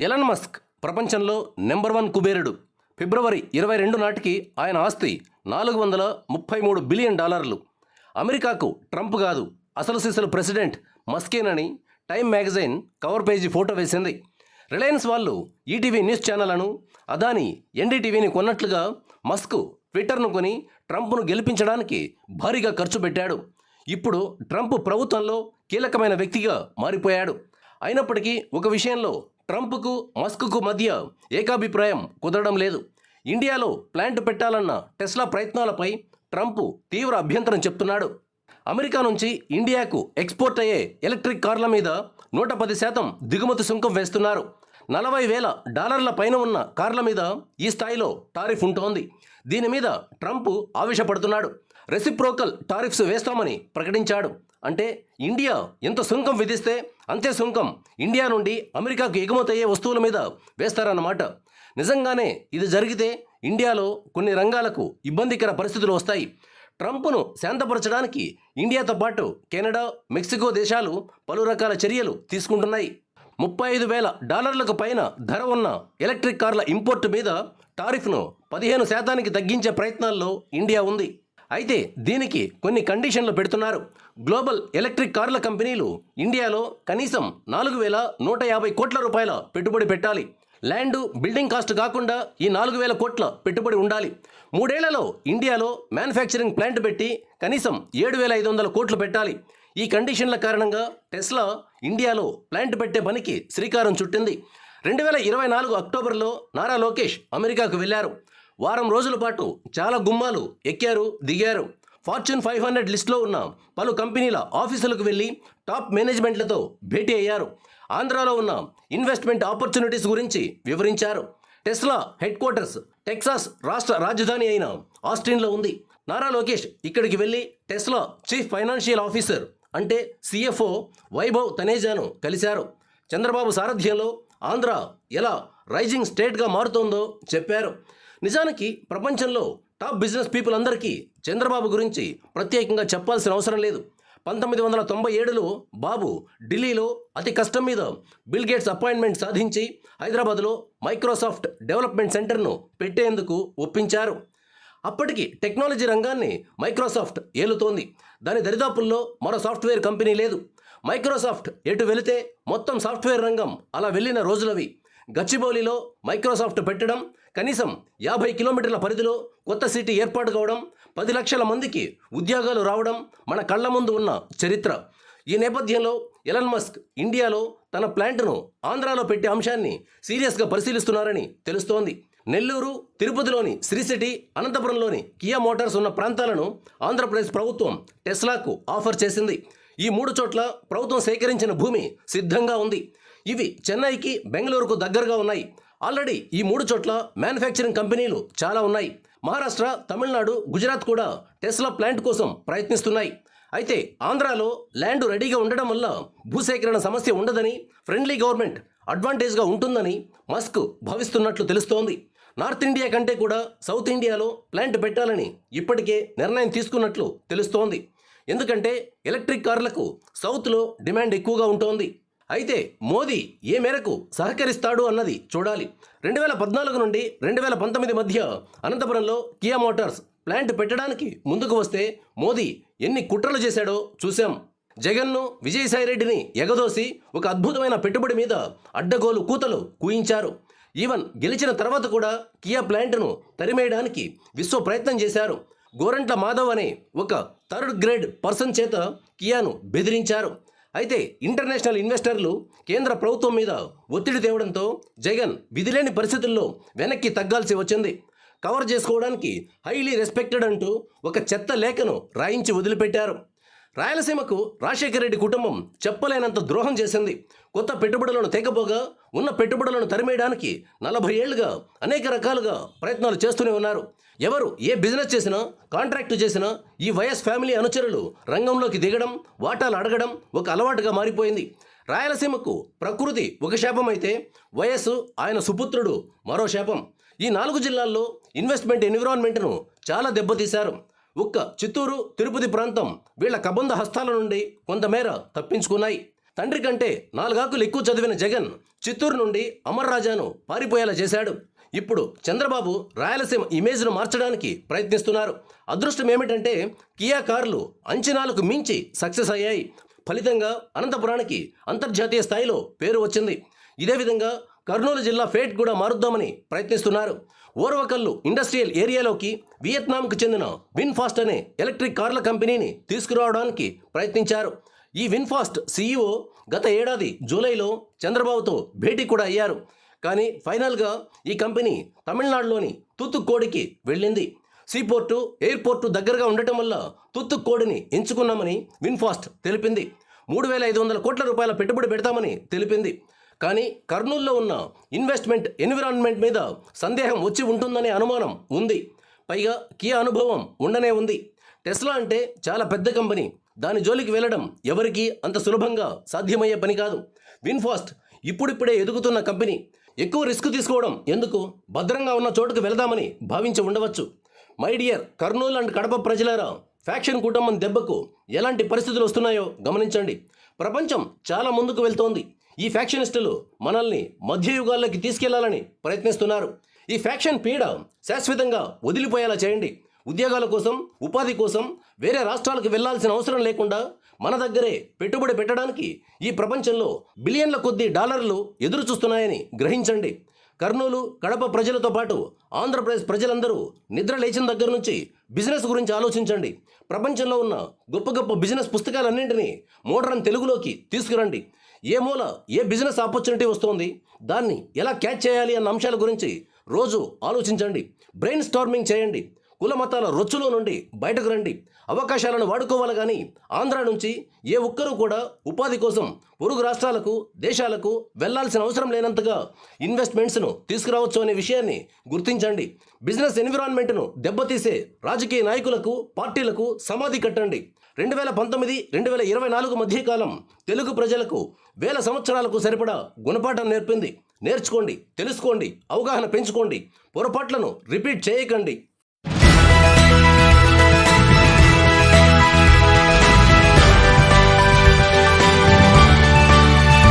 Elon Musk ప్రపంచంలో number one కుబేరుడు. ఫిబ్రవరి ఇరవై రెండు నాటికి ఆయన ఆస్తి నాలుగు వందల ముప్పై మూడు బిలియన్ డాలర్లు. అమెరికాకు ట్రంప్ కాదు అసలు సిసలు president మస్కేనని Time magazine cover page photo వేసింది. రిలయన్స్ వాళ్ళు ఈటీవీ న్యూస్ ఛానళ్ళను అదాని ఎన్డీటీవీని కొన్నట్లుగా మస్క్ ట్విట్టర్ను కొని ట్రంప్ను గెలిపించడానికి భారీగా ఖర్చు పెట్టాడు. ఇప్పుడు ట్రంప్ ప్రభుత్వంలో కీలకమైన వ్యక్తిగా మారిపోయాడు. అయినప్పటికీ ఒక విషయంలో ట్రంప్కు మస్క్కు మధ్య ఏకాభిప్రాయం కుదరడం లేదు. ఇండియాలో ప్లాంట్ పెట్టాలన్న టెస్లా ప్రయత్నాలపై ట్రంప్ తీవ్ర అభ్యంతరం చెప్తున్నాడు. అమెరికా నుంచి ఇండియాకు ఎక్స్పోర్ట్ అయ్యే ఎలక్ట్రిక్ కార్ల మీద నూట పది శాతం దిగుమతి సుంకం వేస్తున్నారు. నలభై వేల డాలర్ల పైన ఉన్న కార్ల మీద ఈ స్థాయిలో టారిఫ్ ఉంటోంది. దీని మీద ట్రంప్ ఆవేశపడుతున్నాడు. రెసిప్రోకల్ టారిఫ్స్ వేస్తామని ప్రకటించాడు. అంటే ఇండియా ఎంత సుంకం విధిస్తే అంతే సుంకం ఇండియా నుండి అమెరికాకు ఎగుమతయ్యే వస్తువుల మీద వేస్తారన్నమాట. నిజంగానే ఇది జరిగితే ఇండియాలో కొన్ని రంగాలకు ఇబ్బందికర పరిస్థితులు వస్తాయి. ట్రంప్ను శాంతపరచడానికి ఇండియాతో పాటు కెనడా మెక్సికో దేశాలు పలు రకాల చర్యలు తీసుకుంటున్నాయి. ముప్పై ఐదు వేల డాలర్లకు పైన ధర ఉన్న ఎలక్ట్రిక్ కార్ల ఇంపోర్ట్ మీద టారిఫ్ను పదిహేను శాతానికి తగ్గించే ప్రయత్నాల్లో ఇండియా ఉంది. అయితే దీనికి కొన్ని కండిషన్లు పెడుతున్నారు. గ్లోబల్ ఎలక్ట్రిక్ కార్ల కంపెనీలు ఇండియాలో కనీసం నాలుగు వేల నూట యాభై కోట్ల రూపాయల పెట్టుబడి పెట్టాలి. ల్యాండ్ బిల్డింగ్ కాస్ట్ కాకుండా ఈ నాలుగు వేల కోట్ల పెట్టుబడి ఉండాలి. మూడేళ్ళలో ఇండియాలో మ్యానుఫ్యాక్చరింగ్ ప్లాంట్ పెట్టి కనీసం ఏడు వేల ఐదు వందల కోట్లు పెట్టాలి. ఈ కండిషన్ల కారణంగా టెస్లా ఇండియాలో ప్లాంట్ పెట్టే పనికి శ్రీకారం చుట్టింది. రెండు వేల ఇరవై నాలుగు అక్టోబర్లో నారా లోకేష్ అమెరికాకు వెళ్ళారు వారం రోజుల పాటు చాలా గుమ్మాలు ఎక్కారు దిగారు. ఫార్చ్యూన్ ఫైవ్ హండ్రెడ్ లిస్టులో ఉన్న పలు కంపెనీల ఆఫీసులకు వెళ్ళి టాప్ మేనేజ్మెంట్లతో భేటీ అయ్యారు. ఆంధ్రాలో ఉన్న ఇన్వెస్ట్మెంట్ ఆపర్చునిటీస్ గురించి వివరించారు. టెస్లా హెడ్ క్వార్టర్స్ టెక్సాస్ రాష్ట్ర రాజధాని అయిన ఆస్టిన్లో ఉంది. నారా లోకేష్ ఇక్కడికి వెళ్ళి టెస్లా చీఫ్ ఫైనాన్షియల్ ఆఫీసర్ అంటే సిఎఫ్ఓ వైభవ్ తనేజాను కలిశారు. చంద్రబాబు సారథ్యంలో ఆంధ్ర ఎలా రైజింగ్ స్టేట్గా మారుతోందో చెప్పారు. నిజానికి ప్రపంచంలో టాప్ బిజినెస్ పీపుల్ అందరికీ చంద్రబాబు గురించి ప్రత్యేకంగా చెప్పాల్సిన అవసరం లేదు. పంతొమ్మిది వందల తొంభై ఏడులో బాబు ఢిల్లీలో అతి కష్టం మీద బిల్ గేట్స్ అపాయింట్మెంట్ సాధించి హైదరాబాద్లో మైక్రోసాఫ్ట్ డెవలప్మెంట్ సెంటర్ను పెట్టేందుకు ఒప్పించారు. అప్పటికి టెక్నాలజీ రంగాన్ని మైక్రోసాఫ్ట్ ఏలుతోంది. దాని దరిదాపుల్లో మరో సాఫ్ట్వేర్ కంపెనీ లేదు. మైక్రోసాఫ్ట్ ఎటు వెళితే మొత్తం సాఫ్ట్వేర్ రంగం అలా వెళ్ళిన రోజులవి. గచ్చిబౌలిలో మైక్రోసాఫ్ట్ పెట్టడం కనీసం యాభై కిలోమీటర్ల పరిధిలో కొత్త సిటీ ఏర్పాటు కావడం పది లక్షల మందికి ఉద్యోగాలు రావడం మన కళ్ళ ముందు ఉన్న చరిత్ర. ఈ నేపథ్యంలో ఎలన్ మస్క్ ఇండియాలో తన ప్లాంట్ను ఆంధ్రాలో పెట్టే అంశాన్ని సీరియస్గా పరిశీలిస్తున్నారని తెలుస్తోంది. నెల్లూరు తిరుపతిలోని శ్రీ సిటీ అనంతపురంలోని కియా మోటార్స్ ఉన్న ప్రాంతాలను ఆంధ్రప్రదేశ్ ప్రభుత్వం టెస్లాకు ఆఫర్ చేసింది. ఈ మూడు చోట్ల ప్రభుత్వం సేకరించిన భూమి సిద్ధంగా ఉంది. ఇవి చెన్నైకి బెంగళూరుకు దగ్గరగా ఉన్నాయి. ఆల్రెడీ ఈ మూడు చోట్ల మ్యానుఫ్యాక్చరింగ్ కంపెనీలు చాలా ఉన్నాయి. మహారాష్ట్ర తమిళనాడు గుజరాత్ కూడా టెస్లా ప్లాంట్ కోసం ప్రయత్నిస్తున్నాయి. అయితే ఆంధ్రాలో ల్యాండ్ రెడీగా ఉండడం వల్ల భూసేకరణ సమస్య ఉండదని ఫ్రెండ్లీ గవర్నమెంట్ అడ్వాంటేజ్గా ఉంటుందని మస్క్ భావిస్తున్నట్లు తెలుస్తోంది. నార్త్ ఇండియా కంటే కూడా సౌత్ ఇండియాలో ప్లాంట్ పెట్టాలని ఇప్పటికే నిర్ణయం తీసుకున్నట్లు తెలుస్తోంది. ఎందుకంటే ఎలక్ట్రిక్ కార్లకు సౌత్లో డిమాండ్ ఎక్కువగా ఉంటోంది. అయితే మోదీ ఏ మేరకు సహకరిస్తాడు అన్నది చూడాలి. రెండు వేల పద్నాలుగు నుండి రెండు వేల పంతొమ్మిది మధ్య అనంతపురంలో కియా మోటార్స్ ప్లాంట్ పెట్టడానికి ముందుకు వస్తే మోదీ ఎన్ని కుట్రలు చేశాడో చూశాం. జగన్ను విజయసాయిరెడ్డిని ఎగదోసి ఒక అద్భుతమైన పెట్టుబడి మీద అడ్డగోలు కూతలు కూయించారు. ఈవెన్ గెలిచిన తర్వాత కూడా కియా ప్లాంట్ను తరిమేయడానికి విశ్వ ప్రయత్నం చేశారు. గోరంట్ల మాధవ్ అనే ఒక థర్డ్ గ్రేడ్ పర్సన్ చేత కియాను బెదిరించారు. అయితే ఇంటర్నేషనల్ ఇన్వెస్టర్లు కేంద్ర ప్రభుత్వం మీద ఒత్తిడి తేవడంతో జగన్ విధిలేని పరిస్థితుల్లో వెనక్కి తగ్గాల్సి వచ్చింది. కవర్ చేసుకోవడానికి హైలీ రెస్పెక్టెడ్ అంటూ ఒక చెత్త లేఖను రాయించి వదిలిపెట్టారు. రాయలసీమకు రాజశేఖర రెడ్డి కుటుంబం చెప్పలేనంత ద్రోహం చేసింది. కొత్త పెట్టుబడులను తెగపోగా ఉన్న పెట్టుబడులను తరిమేయడానికి నలభై ఏళ్ళుగా అనేక రకాలుగా ప్రయత్నాలు చేస్తూనే ఉన్నారు. ఎవరు ఏ బిజినెస్ చేసినా కాంట్రాక్ట్ చేసినా ఈ వైఎస్ ఫ్యామిలీ అనుచరులు రంగంలోకి దిగడం వాటాలు అడగడం ఒక అలవాటుగా మారిపోయింది. రాయలసీమకు ప్రకృతి ఒక శాపం అయితే వయస్సు ఆయన సుపుత్రుడు మరో శాపం. ఈ నాలుగు జిల్లాల్లో ఇన్వెస్ట్మెంట్ ఎన్విరాన్మెంట్ను చాలా దెబ్బతీశారు. ఒక్క చిత్తూరు తిరుపతి ప్రాంతం వీళ్ళ కబంధ హస్తాల నుండి కొంతమేర తప్పించుకున్నాయి. తండ్రి కంటే నాలుగాకులు ఎక్కువ చదివిన జగన్ చిత్తూరు నుండి అమర్ రాజాను పారిపోయేలా చేశాడు. ఇప్పుడు చంద్రబాబు రాయలసీమ ఇమేజ్ను మార్చడానికి ప్రయత్నిస్తున్నారు. అదృష్టం ఏమిటంటే కియా కార్లు అంచనాలకు మించి సక్సెస్ అయ్యాయి. ఫలితంగా అనంతపురానికి అంతర్జాతీయ స్థాయిలో పేరు వచ్చింది. ఇదే విధంగా కర్నూలు జిల్లా ఫేట్ కూడా మారుద్దామని ప్రయత్నిస్తున్నారు. ఓర్వకల్లు ఇండస్ట్రియల్ ఏరియాలోకి వియత్నాంకు చెందిన విన్ఫాస్ట్ అనే ఎలక్ట్రిక్ కార్ల కంపెనీని తీసుకురావడానికి ప్రయత్నించారు. ఈ విన్ఫాస్ట్ సీఈఓ గత ఏడాది జూలైలో చంద్రబాబుతో భేటీ కూడా అయ్యారు. కానీ ఫైనల్గా ఈ కంపెనీ తమిళనాడులోని తూత్తుక్కోడికి వెళ్ళింది. సీపోర్టు ఎయిర్పోర్టు దగ్గరగా ఉండటం వల్ల తూత్తుక్కోడిని ఎంచుకున్నామని విన్ఫాస్ట్ తెలిపింది. మూడు వేల ఐదు వందల కోట్ల రూపాయల పెట్టుబడి పెడతామని తెలిపింది. కానీ కర్నూల్లో ఉన్న ఇన్వెస్ట్మెంట్ ఎన్విరాన్మెంట్ మీద సందేహం వచ్చి ఉంటుందనే అనుమానం ఉంది. పైగా కియా అనుభవం ఉండనే ఉంది. టెస్లా అంటే చాలా పెద్ద కంపెనీ. దాని జోలికి వెళ్ళడం ఎవరికీ అంత సులభంగా సాధ్యమయ్యే పని కాదు. విన్ఫాస్ట్ ఇప్పుడిప్పుడే ఎదుగుతున్న కంపెనీ ఎక్కువ రిస్క్ తీసుకోవడం ఎందుకు? భద్రంగా ఉన్న చోటుకు వెళదామని భావించి ఉండవచ్చు. My dear Kurnool and Kadapa ప్రజలారా ఫ్యాక్షన్ కుటుంబం దెబ్బకు ఎలాంటి పరిస్థితులు వస్తున్నాయో గమనించండి. ప్రపంచం చాలా ముందుకు వెళ్తోంది. ఈ ఫ్యాక్షనిస్టులు మనల్ని మధ్యయుగాల్లోకి తీసుకెళ్ళాలని ప్రయత్నిస్తున్నారు. ఈ ఫ్యాక్షన్ పీడ శాశ్వతంగా వదిలిపోయేలా చేయండి. ఉద్యోగాల కోసం ఉపాధి కోసం వేరే రాష్ట్రాలకు వెళ్ళాల్సిన అవసరం లేకుండా మన దగ్గరే పెట్టుబడి పెట్టడానికి ఈ ప్రపంచంలో బిలియన్ల కొద్దీ డాలర్లు ఎదురు చూస్తున్నాయని గ్రహించండి. కర్నూలు కడప ప్రజలతో పాటు ఆంధ్రప్రదేశ్ ప్రజలందరూ నిద్ర లేచిన దగ్గర నుంచి బిజినెస్ గురించి ఆలోచించండి. ప్రపంచంలో ఉన్న గొప్ప గొప్ప బిజినెస్ పుస్తకాలన్నింటినీ మోడర్న్ తెలుగులోకి తీసుకురండి. ఏ మూల ఏ బిజినెస్ ఆపర్చునిటీ వస్తోంది దాన్ని ఎలా క్యాచ్ చేయాలి అన్న అంశాల గురించి రోజు ఆలోచించండి. బ్రెయిన్ స్టార్మింగ్ చేయండి. కుల మతాల రొచ్చులో నుండి బయటకు రండి. అవకాశాలను వాడుకోవాలి కానీ ఆంధ్ర నుంచి ఏ ఒక్కరూ కూడా ఉపాధి కోసం పొరుగు రాష్ట్రాలకు దేశాలకు వెళ్ళాల్సిన అవసరం లేనంతగా ఇన్వెస్ట్మెంట్స్ను తీసుకురావచ్చు అనే విషయాన్ని గుర్తించండి. బిజినెస్ ఎన్విరాన్మెంట్ను దెబ్బతీసే రాజకీయ నాయకులకు పార్టీలకు సమాధి కట్టండి. రెండు వేల పంతొమ్మిది రెండు వేల ఇరవై నాలుగు మధ్యకాలం తెలుగు ప్రజలకు వేల సంవత్సరాలకు సరిపడా గుణపాఠం నేర్పింది. నేర్చుకోండి తెలుసుకోండి అవగాహన పెంచుకోండి. పొరపాట్లను రిపీట్ చేయకండి.